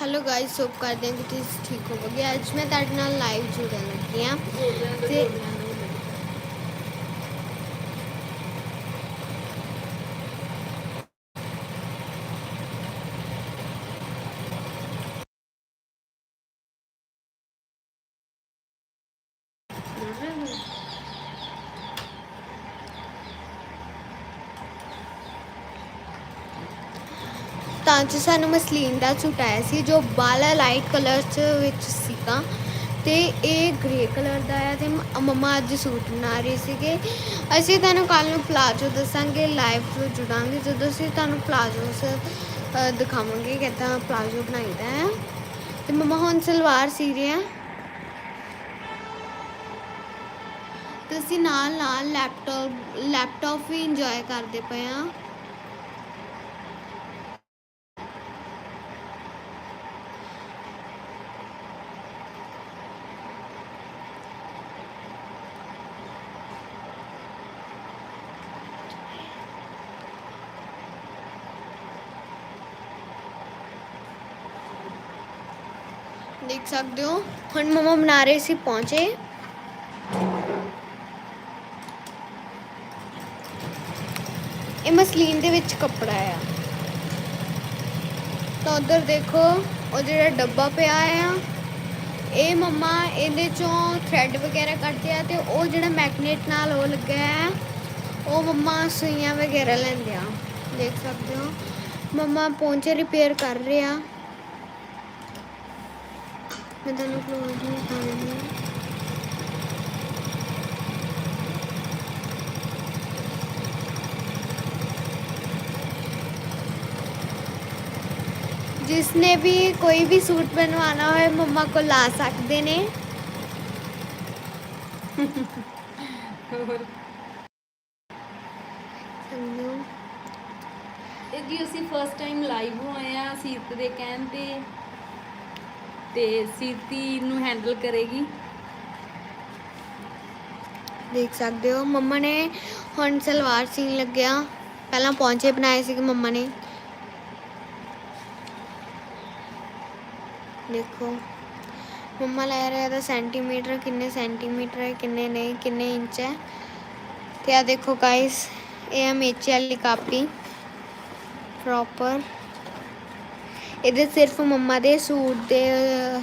Hello guys hop ਕਰਦੇ ਹਾਂ ਕਿ ਤੁਸੀਂ ਠੀਕ ਹੋਵੋਗੇ ਅੱਜ ਮੈਂ ਤੁਹਾਡੇ ਨਾਲ ਲਾਈਵ ਜੁੜਨ ਲੱਗੀ ਹਾਂ ਤੇ ਤਾਂ ਚ ਸਾਨੂੰ ਮਸਲੀਨ ਦਾ ਸੂਟ ਆਇਆ ਸੀ, ਜੋ ਬਾਲਾ ਲਾਈਟ ਕਲਰ ਚ ਵਿੱਚ ਸੀਗਾ ਤੇ ਇਹ ਗ੍ਰੇ ਕਲਰ ਦਾ ਹੈ ਤੇ ਮ- ਮੰਮਾ ਅੱਜ ਸੂਟ ਬਣਾ ਰਹੇ ਸੀਗੇ। ਅਸੀਂ ਤੁਹਾਨੂੰ ਕੱਲ ਨੂੰ ਪਲਾਜੋ ਦੱਸਾਂਗੇ ਲਾਈਵ ਤੋਂ ਜੁੜਾਂਗੇ, ਜਦੋਂ ਅਸੀਂ ਤੁਹਾਨੂੰ ਪਲਾਜੋਸ ਦਿਖਾਵਾਂਗੇ ਕਿੱਦਾਂ ਪਲਾਜੋ ਬਣਾਈਦਾ ਹੈ। ਤੇ ਮੰਮਾ ਹੁਣ ਸਲਵਾਰ ਸੀ ਰਹੇ ਆ। ਤੇ ਅਸੀਂ ਨਾਲ ਨਾਲ ਲੈਪਟਾਪ ਲੈਪਟਾਪ ਵੀ ਇੰਜੋਏ ਕਰਦੇ ਪਏ ਆ। ਸਕਦੇ ਹੋ। ਹੁਣ ਮਮਾ ਬਣਾ ਰਹੇ ਸੀ ਪਹੁੰਚੇ ਇਹ ਮਸਲੀਨ ਦੇ ਵਿੱਚ ਕੱਪੜਾ ਆ। ਤਾਂ ਉਧਰ ਦੇਖੋ, ਉਹ ਜਿਹੜਾ ਡੱਬਾ ਪਿਆ ਆ, ਇਹ ਮਮਾ ਇਹਦੇ ਚੋਂ ਥ੍ਰੈਡ ਵਗੈਰਾ ਕੱਢਦੇ ਆ ਤੇ ਉਹ ਜਿਹੜਾ ਮੈਗਨੇਟ ਨਾਲ ਉਹ ਲੱਗਾ ਹੈ ਉਹ ਮਮਾ ਸੂਈਆਂ ਵਗੈਰਾ ਲੈਂਦੇ ਆ। ਦੇਖ ਸਕਦੇ ਹੋ। ਮਮਾ ਪਹੁੰਚੇ ਰਿਪੇਅਰ ਕਰ ਰਹੇ। ਆ ਮੈਂ ਤੁਹਾਨੂੰ ਕਲੋਜ਼ ਨਹੀਂ ਕਰ ਰਹੀ ਜਿਸਨੇ ਵੀ ਕੋਈ ਵੀ ਸੂਟ ਬਣਵਾਉਣਾ ਹੋਏ ਮੰਮਾ ਕੋਲ ਲਾ ਸਕਦੇ ਨੇ। ਇਹ ਜੀ ਅਸੀਂ ਫਸਟ ਟਾਈਮ ਲਾਈਵ ਹੋਏ ਆ ਸੀਰਤ ਦੇ ਕਹਿਣ ਤੇ। ਤੇ ਸੀਰਤੀ ਨੂੰ ਹੈਂਡਲ ਕਰੇਗੀ। ਦੇਖ ਸਕਦੇ ਹੋ, ਮੰਮਾ ਨੇ ਹੁਣ ਸਲਵਾਰ ਸੀਨ ਲੱਗਿਆ। ਪਹਿਲਾਂ ਪੌਂਚੇ ਬਣਾਏ ਸੀ ਮੰਮਾ ਨੇ। ਦੇਖੋ, ਮੰਮਾ ਲੈ ਰਿਹਾ ਦਾ ਸੈਂਟੀਮੀਟਰ ਕਿੰਨੇ ਸੈਂਟੀਮੀਟਰ ਹੈ, ਕਿੰਨੇ ਨਹੀਂ, ਕਿੰਨੇ ਇੰਚ ਹੈ। ਤੇ ਆ ਦੇਖੋ ਗਾਇਸ ਇਹ ਹੈ ਮੇਚੇ ਵਾਲੀ ਕਾਪੀ। ਪ੍ਰੋਪਰ ਇਹਦੇ ਸਿਰਫ ਮੰਮਾ ਦੇ ਸੂਟ ਦੇ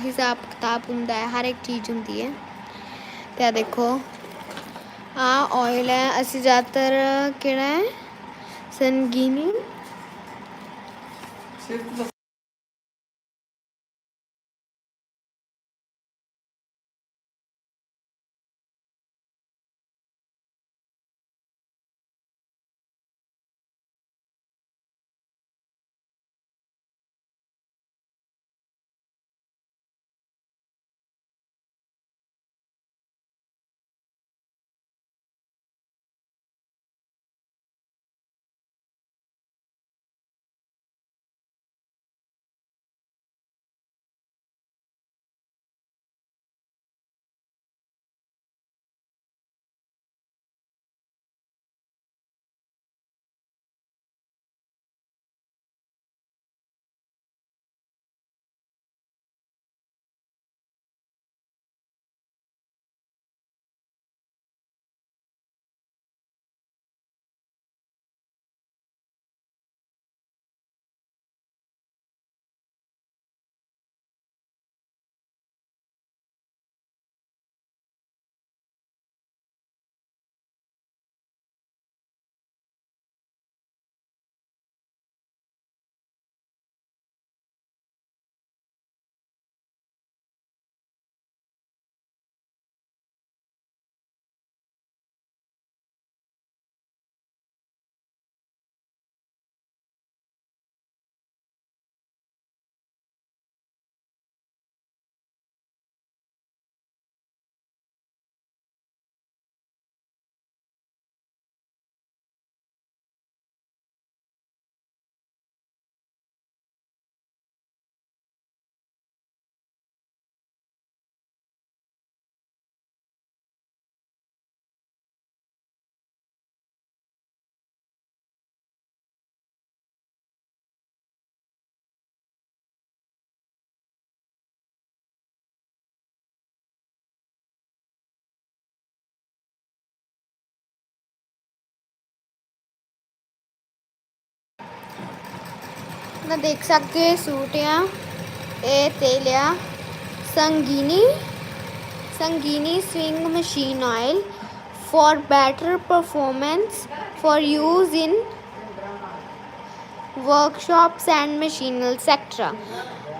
ਹਿਸਾਬ ਕਿਤਾਬ ਹੁੰਦਾ ਹੈ, ਹਰ ਇੱਕ ਚੀਜ਼ ਹੁੰਦੀ ਹੈ। ਤੇ ਆ ਦੇਖੋ ਆ ਆਇਲ ਹੈ। ਅਸੀਂ ਜ਼ਿਆਦਾਤਰ ਕਿਹੜਾ ਹੈ? ਸੰਗੀਨੀ? ਸਿਰਫ ਨਾ ਦੇਖ ਸਕਦੇ ਹੋ ਇਹ ਸੂਟ ਆ ਇਹ ਤੇ ਲਿਆ ਸੰਗੀਨੀ ਸੰਗੀਨੀ sewing machine oil for better performance for use in workshops and machinery sector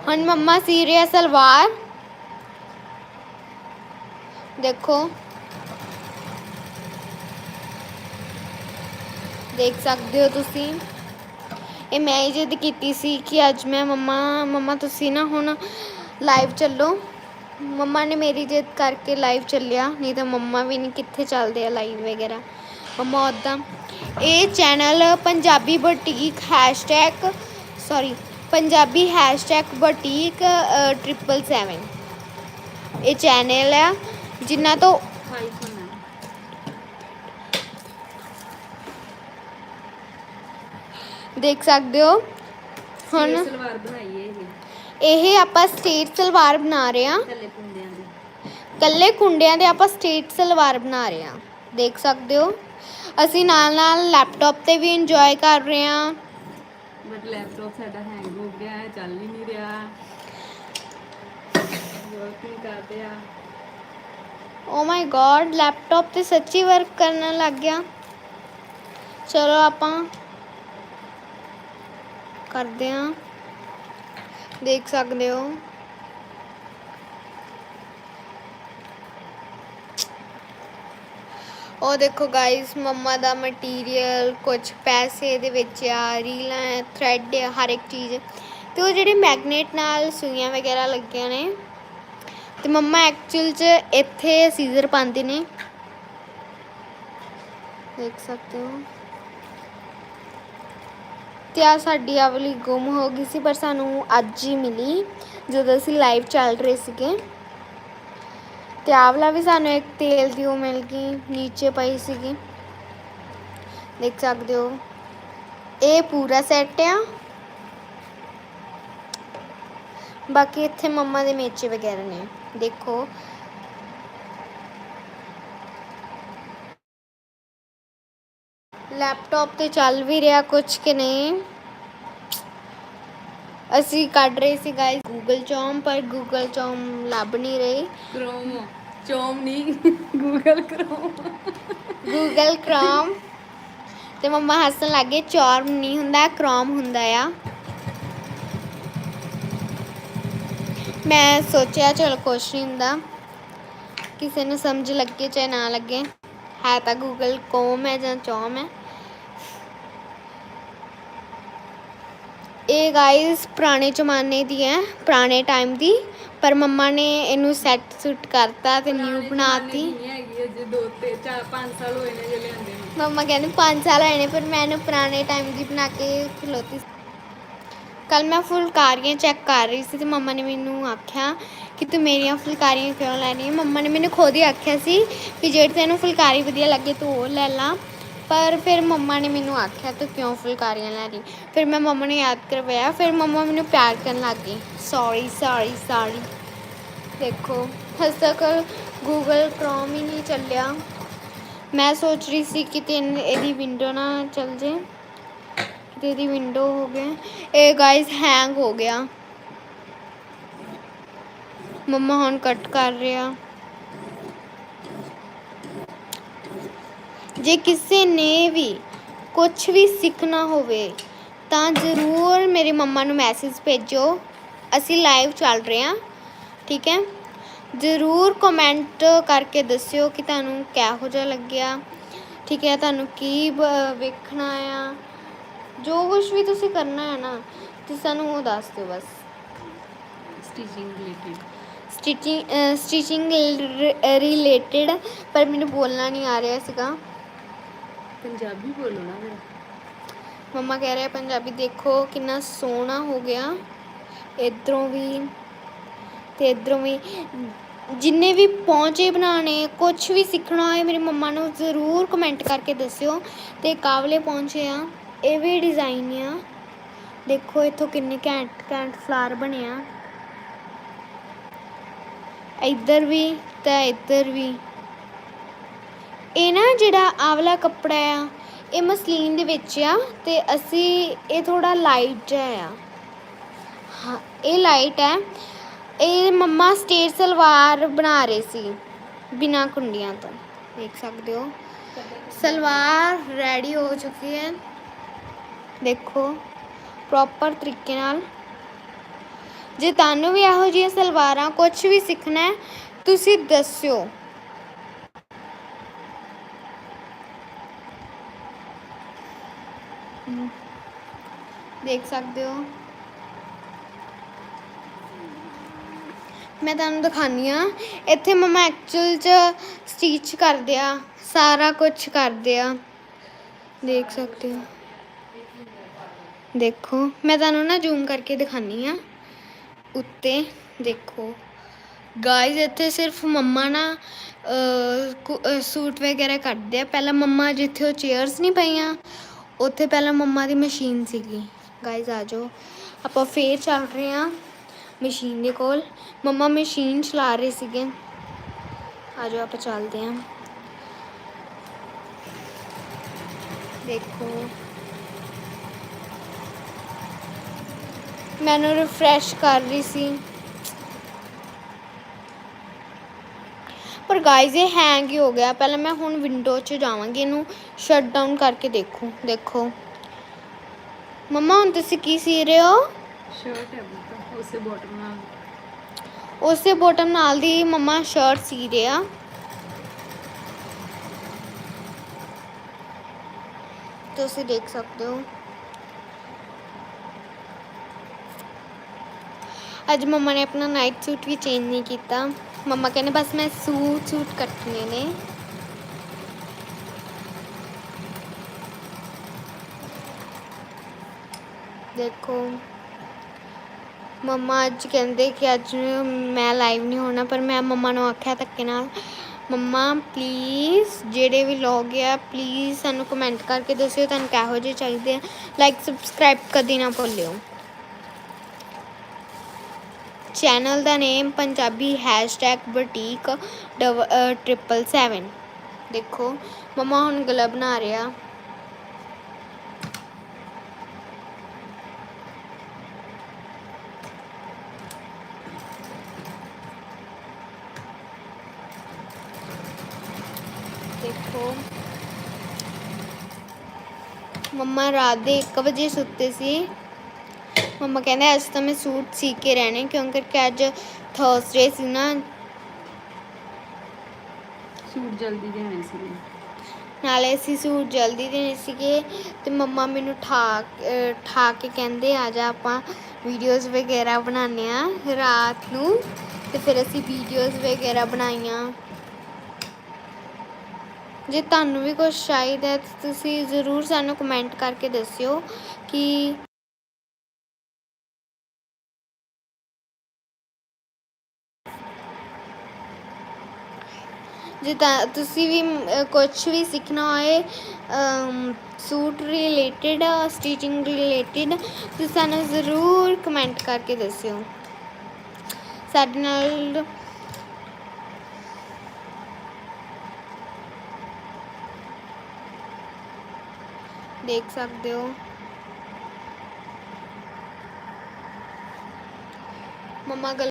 ਹੁਣ ਮੰਮਾ ਸੀ ਰਿਹਾ ਸਲਵਾਰ ਦੇਖੋ ਦੇਖ ਸਕਦੇ ਹੋ ਤੁਸੀਂ ਇਹ ਮੈਂ ਹੀ ਜਿੱਦ ਕੀਤੀ ਸੀ ਕਿ ਅੱਜ ਮੈਂ ਮੰਮਾ ਮੰਮਾ ਤੁਸੀਂ ਨਾ ਹੁਣ ਲਾਈਵ ਚੱਲੋ। ਮੰਮਾ ਨੇ ਮੇਰੀ ਜਿੱਦ ਕਰਕੇ ਲਾਈਵ ਚੱਲਿਆ, ਨਹੀਂ ਤਾਂ ਮੰਮਾ ਵੀ ਨਹੀਂ ਕਿੱਥੇ ਚੱਲਦੇ ਆ ਲਾਈਵ ਵਗੈਰਾ। ਮੰਮਾ ਉੱਦਾਂ ਇਹ channel Punjabi boutique hashtag sorry Punjabi hashtag boutique 777 ਇਹ ਚੈਨਲ ਆ, ਜਿਨ੍ਹਾਂ ਤੋਂ ਆਈਫੋਨ ਹੈ ਦੇਖ ਸਕਦੇ ਹੋ। ਹੁਣ ਸਲਵਾਰ ਬਣਾਈ ਹੈ ਇਹ। ਇਹ ਆਪਾਂ ਸਟੇਟ ਸਲਵਾਰ ਬਣਾ ਰਹੇ ਹਾਂ। ਥੱਲੇ ਪੁੰਦਿਆਂ ਦੀ। ਕੱਲੇ ਕੁੰਡਿਆਂ ਦੇ ਆਪਾਂ ਸਟੇਟ ਸਲਵਾਰ ਬਣਾ ਰਹੇ ਹਾਂ। ਦੇਖ ਸਕਦੇ ਹੋ। ਅਸੀਂ ਨਾਲ ਨਾਲ ਲੈਪਟਾਪ ਤੇ ਵੀ ਇੰਜੋਏ ਕਰ ਰਹੇ ਹਾਂ। ਬਟ ਲੈਪਟਾਪ ਸਾਡਾ ਹੈਂਗ ਹੋ ਗਿਆ ਹੈ ਚੱਲ ਹੀ ਨਹੀਂ ਰਿਹਾ। ਵਰਕ ਨਹੀਂ ਕਰਦੇ ਆ ਓ ਮਾਈ ਗॉड ਲੈਪਟਾਪ ਤੇ ਸੱਚੀ ਵਰਕ ਕਰਨ ਲੱਗ ਗਿਆ। ਚਲੋ ਆਪਾਂ ਕਰਦੇ ਹਾਂ। ਦੇਖ ਸਕਦੇ ਹੋ। ਉਹ ਦੇਖੋ ਗਾਇਸ ਮੰਮਾ ਦਾ ਮਟੀਰੀਅਲ ਕੁਝ ਪੈਸੇ ਦੇ ਵਿੱਚ ਆ, ਰੀਲਾਂ ਥ੍ਰੈਡ ਹਰ ਇੱਕ ਚੀਜ਼। ਤੇ ਉਹ ਜਿਹੜੇ ਮੈਗਨੇਟ ਨਾਲ ਸੂਈਆਂ ਵਗੈਰਾ ਲੱਗੀਆਂ ਨੇ, ਤੇ ਮੰਮਾ ਐਕਚੁਅਲ ਚ ਇੱਥੇ ਸੀਜ਼ਰ ਪਾਉਂਦੇ ਨੇ। ਦੇਖ ਸਕਦੇ ਹੋ। ਤੇ ਆ ਸਾਡੀ ਆਹ ਵਾਲੀ ਗੁੰਮ ਹੋ ਗਈ ਸੀ, ਪਰ ਸਾਨੂੰ ਅੱਜ ਹੀ ਮਿਲੀ, ਜਦੋਂ ਅਸੀਂ ਲਾਈਵ ਚੱਲ ਰਹੇ ਸੀਗੇ। ਤੇ ਆਹ ਵਾਲਾ ਵੀ ਸਾਨੂੰ ਇੱਕ ਤੇਲ ਦੀ ਉਹ ਮਿਲ ਗਈ, ਨੀਚੇ ਪਈ ਸੀਗੀ। ਦੇਖ ਸਕਦੇ ਹੋ, ਇਹ ਪੂਰਾ ਸੈੱਟ ਆ। ਬਾਕੀ ਇੱਥੇ ਮੰਮਾ ਦੇ ਮੇਚੇ ਵਗੈਰਾ ਨੇ। ਦੇਖੋ ਲੈਪਟਾਪ ਤੇ ਚੱਲ ਵੀ ਰਿਹਾ ਕੁਝ ਕਿ ਨਹੀਂ? ਅਸੀਂ ਕੱਢ ਰਹੇ ਸੀ ਗਾਇਸ ਗੂਗਲ ਚੋਮ ਪਰ ਗੂਗਲ ਚੋਮ ਲੱਭ ਨਹੀਂ ਰਹੀ। ਕ੍ਰੋਮ ਚੋਮ ਨਹੀਂ ਗੂਗਲ ਕ੍ਰੋਮ ਗੂਗਲ ਕ੍ਰੋਮ ਤੇ ਮੰਮਾ ਹੱਸਣ ਲੱਗੇ ਚੌਰਮ ਨਹੀਂ ਹੁੰਦਾ ਕ੍ਰੋਮ ਹੁੰਦਾ ਆ। ਮੈਂ ਸੋਚਿਆ ਚਲ ਕੁਛ ਨਹੀਂ ਹੁੰਦਾ। ਕਿਸੇ ਨੂੰ ਸਮਝ ਲੱਗੇ ਚਾਹੇ ਨਾ ਲੱਗੇ। ਹੈ ਤਾਂ ਗੂਗਲ ਕੋਮ ਹੈ ਜਾਂ ਚੌਮ ਹੈ। ਇਹ ਗਾਇਸ ਪੁਰਾਣੇ ਜ਼ਮਾਨੇ ਦੀ ਹੈ ਪੁਰਾਣੇ ਟਾਈਮ ਦੀ ਪਰ ਮੰਮਾ ਨੇ ਇਹਨੂੰ ਸੈੱਟ ਸੁੱਟ ਕਰਤਾ ਤੇ ਨਿਊ ਬਣਾਤੀ। ਹੈਗੀ ਅਜੇ 2 ਤੇ 4 5 ਸਾਲ ਹੋਏ ਨੇ ਜੇ ਲਿਆਂਦੇ ਨੂੰ। ਮੰਮਾ ਕਹਿੰਦੇ 5 ਸਾਲ ਹੋਏ ਨੇ ਪਰ ਮੈਂ ਇਹਨੂੰ ਪੁਰਾਣੇ ਟਾਈਮ ਦੀ ਬਣਾ ਕੇ ਖਲੋਤੀ ਕੱਲ ਮੈਂ ਫੁਲਕਾਰੀਆਂ ਚੈੱਕ ਕਰ ਰਹੀ ਸੀ ਤੇ ਮੰਮਾ ਨੇ ਮੈਨੂੰ ਆਖਿਆ ਕਿ ਤੂੰ ਮੇਰੀਆਂ ਫੁਲਕਾਰੀਆਂ ਕਿਉਂ ਲੈਣੀ ਮੰਮਾ ਨੇ ਮੈਨੂੰ ਖੁਦ ਹੀ ਆਖਿਆ ਸੀ ਕਿ ਜਿਹੜੀ ਤੈਨੂੰ ਫੁਲਕਾਰੀ ਵਧੀਆ ਲੱਗੇ ਤੂੰ ਉਹ ਲੈ ਲਾ। ਪਰ ਫਿਰ ਮੰਮਾ ਨੇ ਮੈਨੂੰ ਆਖਿਆ, ਤੂੰ ਕਿਉਂ ਫੁਲਕਾਰੀਆਂ ਲੈ ਲਈ ਫਿਰ ਮੈਂ ਮੰਮਾ ਨੂੰ ਯਾਦ ਕਰਵਾਇਆ, ਫਿਰ ਮੰਮਾ ਮੈਨੂੰ ਪਿਆਰ ਕਰਨ ਲੱਗ ਗਈ। ਸੌਰੀ ਸੌਰੀ ਸੌਰੀ ਦੇਖੋ, ਹਜੇ ਤੱਕ ਗੂਗਲ ਕ੍ਰੋਮ ਹੀ ਨਹੀਂ ਚੱਲਿਆ। ਮੈਂ ਸੋਚ ਰਹੀ ਸੀ ਕਿ ਤਿੰਨ ਇਹਦੀ ਵਿੰਡੋ ਨਾ ਚੱਲ ਜੇ। ਕਿਤੇ ਇਹਦੀ ਵਿੰਡੋ ਹੋ ਗਿਆ ਇਹ ਗਾਇਸ ਹੈਂਗ ਹੋ ਗਿਆ। ਮੰਮਾ ਹੁਣ ਕੱਟ ਕਰ ਰਿਹਾ। ਜੇ ਕਿਸੇ ਨੇ ਵੀ ਕੁਝ ਵੀ ਸਿੱਖਣਾ ਹੋਵੇ ਤਾਂ ਜ਼ਰੂਰ ਮੇਰੇ ਮੰਮਾ ਨੂੰ ਮੈਸੇਜ ਭੇਜੋ। ਅਸੀਂ ਲਾਈਵ ਚੱਲ ਰਹੇ ਹਾਂ ਠੀਕ ਹੈ? ਜ਼ਰੂਰ ਕਮੈਂਟ ਕਰਕੇ ਦੱਸਿਓ ਕਿ ਤੁਹਾਨੂੰ ਕਿਹੋ ਜਿਹਾ ਲੱਗਿਆ ਠੀਕ ਹੈ? ਤੁਹਾਨੂੰ ਕੀ ਵੇਖਣਾ ਆ? ਜੋ ਕੁਝ ਵੀ ਤੁਸੀਂ ਕਰਨਾ ਹੈ ਨਾ ਤੁਸੀਂ ਸਾਨੂੰ ਉਹ ਦੱਸ ਦਿਓ ਬਸ। Stitching related stitching stitching related ਪਰ ਮੈਨੂੰ ਬੋਲਣਾ ਨਹੀਂ ਆ ਰਿਹਾ ਸੀਗਾ। ਪੰਜਾਬੀ ਬੋਲੋ ਨਾ ਫਿਰ। ਮੰਮਾ ਕਹਿ ਰਿਹਾ, ਪੰਜਾਬੀ ਦੇਖੋ ਕਿੰਨਾ ਸੋਹਣਾ ਹੋ ਗਿਆ। ਇਧਰੋਂ ਵੀ ਤੇ ਇਧਰੋਂ ਵੀ। ਜਿੰਨੇ ਵੀ ਪਹੁੰਚੇ ਬਣਾਣੇ ਕੁਝ ਵੀ ਸਿੱਖਣਾ ਹੋਏ, ਮੇਰੇ ਮੰਮਾ ਨੂੰ ਜ਼ਰੂਰ ਕਮੈਂਟ ਕਰਕੇ ਦੱਸਿਓ। ਤੇ ਕਾਬਲੇ ਪਹੁੰਚੇ ਆ, ਇਹ ਵੀ ਡਿਜ਼ਾਈਨ ਆ। ਦੇਖੋ ਇੱਥੋਂ ਕਿੰਨੇ ਘੈਂਟ ਘੈਂਟ ਫਲਾਰ ਬਣਿਆ ਇੱਧਰ ਵੀ ਤੇ ਇੱਧਰ ਵੀ। ਇਹ ਨਾ ਜਿਹੜਾ ਆਵਲਾ ਕੱਪੜਾ ਆ, ਇਹ ਮਸਲੀਨ ਦੇ ਵਿੱਚ ਆ ਤੇ ਅਸੀਂ ਇਹ ਥੋੜਾ ਲਾਈਟ ਜਿਹਾ ਆ। ਹਾਂ, ਇਹ ਲਾਈਟ ਹੈ। ਇਹ ਮੰਮਾ ਸਟੇਜ ਸਲਵਾਰ ਬਣਾ ਰਹੇ ਸੀ ਬਿਨਾ ਕੁੰਡੀਆਂ ਤੋਂ। ਦੇਖ ਸਕਦੇ ਹੋ। ਸਲਵਾਰ ਰੈਡੀ ਹੋ ਚੁੱਕੀ ਹੈ। ਦੇਖੋ ਪ੍ਰੋਪਰ ਤਰੀਕੇ ਨਾਲ। ਜੇ ਤੁਹਾਨੂੰ ਵੀ ਇਹੋ ਜਿਹੀਆਂ ਸਲਵਾਰਾਂ ਕੁਝ ਵੀ ਸਿੱਖਣਾ ਹੈ, ਤੁਸੀਂ ਦੱਸਿਓ। ਦੇਖ ਸਕਦੇ ਹੋ। ਮੈਂ ਤੁਹਾਨੂੰ ਦਿਖਾਨੀ ਆ ਇੱਥੇ ਮਮਾ ਐਕਚੁਅਲ ਚ ਸਟਿਚ ਕਰਦੇ ਆ। ਸਾਰਾ ਕੁਝ ਕਰਦੇ ਆ। ਦੇਖ ਸਕਦੇ ਹੋ। ਦੇਖੋ, ਮੈਂ ਤੁਹਾਨੂੰ ਨਾ ਜ਼ੂਮ ਕਰਕੇ ਦਿਖਾਨੀ ਆ ਉੱਤੇ ਦੇਖੋ। ਗਾਇਜ਼ ਇੱਥੇ ਸਿਰਫ ਮੰਮਾ ਨਾ ਸੂਟ ਵਗੈਰਾ ਕੱਟਦੇ ਆ। ਪਹਿਲਾਂ ਮੰਮਾ ਜਿੱਥੇ ਉਹ ਚੇਅਰਸ ਨਹੀਂ ਪਈਆਂ, ਉੱਥੇ ਪਹਿਲਾਂ ਮੰਮਾ ਦੀ ਮਸ਼ੀਨ ਸੀਗੀ। ਗਾਇਜ਼ ਆ ਜਾਓ। ਆਪਾਂ ਫੇਰ ਚੱਲ ਰਹੇ ਆ ਮਸ਼ੀਨ ਦੇ ਕੋਲ। ਮੰਮਾ ਮਸ਼ੀਨ ਚਲਾ ਰਹੇ ਸੀਗੇ। ਆ ਜਾਓ, ਆਪਾਂ ਚੱਲਦੇ ਆ ਦੇਖੋ। ਮੈਨੂੰ ਰਿਫਰੈਸ਼ ਕਰ ਰਹੀ ਸੀ। ਪਰ ਗਾਇਜ਼ ਇਹ ਹੈਂਗ ਹੀ ਹੋ ਗਿਆ। ਪਹਿਲਾਂ ਮੈਂ ਹੁਣ ਵਿੰਡੋ 'ਚ ਜਾਵਾਂਗੀ। ਇਹਨੂੰ ਸ਼ਟ ਡਾਊਨ ਕਰਕੇ ਦੇਖੋ। ਦੇਖੋ। ਮੰਮਾ ਹੁਣ ਤੁਸੀਂ ਕੀ ਸੀ ਰਹੇ ਹੋ? ਸ਼ਰਟ ਹੈ ਬੁੱਤ ਉਸੇ ਬਾਟਮ ਨਾਲ। ਉਸੇ ਬੋਟਮ ਨਾਲ ਦੀ ਮੰਮਾ ਸ਼ਰਟ ਸੀ ਰਹੇ ਆ। ਤੁਸੀਂ ਦੇਖ ਸਕਦੇ ਹੋ। ਅੱਜ ਮੰਮਾ ਨੇ ਆਪਣਾ ਨਾਈਟ ਸੂਟ ਵੀ ਚੇਂਜ ਨਹੀਂ ਕੀਤਾ। ਮੰਮਾ ਕਹਿੰਦੇ ਬਸ ਮੈਂ ਸੂਟ ਸੂਟ ਕੱਟਣੇ ਨੇ। ਦੇਖੋ। ਮੰਮਾ ਅੱਜ ਕਹਿੰਦੇ ਕਿ ਅੱਜ ਮੈਂ ਲਾਈਵ ਨਹੀਂ ਹੋਣਾ, ਪਰ ਮੈਂ ਮੰਮਾ ਨੂੰ ਆਖਿਆ ਧੱਕੇ ਨਾਲ, ਮੰਮਾ ਪਲੀਜ਼ ਜਿਹੜੇ ਵੀ ਲੋਗ ਆ ਪਲੀਜ਼ ਸਾਨੂੰ ਕਮੈਂਟ ਕਰਕੇ ਦੱਸਿਓ, ਤੁਹਾਨੂੰ ਕਿਹੋ ਜਿਹੇ ਚਾਹੀਦੇ ਆ। ਲਾਈਕ ਸਬਸਕ੍ਰਾਈਬ ਕਦੀ ਨਾ ਭੁੱਲਿਓ। ਚੈਨਲ ਦਾ ਨੇਮ ਪੰਜਾਬੀ #ਬੁਟੀਕ 777 ਦੇਖੋ, ਮੰਮਾ ਹੁਣ ਗਲਾ ਬਣਾ ਰਿਹਾ। ਦੇਖੋ। ਮੰਮਾ ਰਾਤ ਦੇ 1 ਵਜੇ ਸੁੱਤੇ ਸੀ। ਮੰਮਾ ਕਹਿੰਦੇ ਅੱਜ ਤਾਂ ਮੈਂ ਸੂਟ ਸੀ ਕੇ ਰਹਿਣੇ ਕਿਉਂਕਿ ਕਿ ਅੱਜ ਥਰਸਡੇ ਸੀ ਨਾ। ਸੂਟ ਜਲਦੀ ਦੇਣੇ ਸੀ ਨਾਲੇ ਅਸੀਂ ਸੂਟ ਜਲਦੀ ਦੇਣੇ ਸੀਗੇ ਤੇ ਮੰਮਾ ਮੈਨੂੰ ਠਾ ਠਾ ਕੇ ਕਹਿੰਦੇ ਆ ਜਾ ਆਪਾਂ ਵੀਡੀਓਜ਼ ਵਗੈਰਾ ਬਣਾਉਂਦੇ ਆ ਰਾਤ ਨੂੰ। ਤੇ ਫਿਰ ਅਸੀਂ ਵੀਡੀਓਜ਼ ਵਗੈਰਾ ਬਣਾਈਆਂ। ਜੇ ਤੁਹਾਨੂੰ ਵੀ ਕੁਝ ਚਾਹੀਦਾ ਹੈ, ਤਾਂ ਤੁਸੀਂ ਜ਼ਰੂਰ ਸਾਨੂੰ ਕਮੈਂਟ ਕਰਕੇ ਦੱਸਿਓ ਕਿ ਜੇ ਤਾਂ ਤੁਸੀਂ ਵੀ ਕੁਝ ਵੀ ਸਿੱਖਣਾ ਹੋਏ ਸੂਟ ਰਿਲੇਟਡ ਸਟਿਚਿੰਗ ਰਿਲੇਟਡ ਤੁਸੀਂ ਸਾਨੂੰ ਜ਼ਰੂਰ ਕਮੈਂਟ ਕਰਕੇ ਦੱਸਿਓ। ਸਾਡੇ ਨਾਲ ਦੇਖ ਸਕਦੇ ਹੋ। ਮੰਮਾ ਗਲ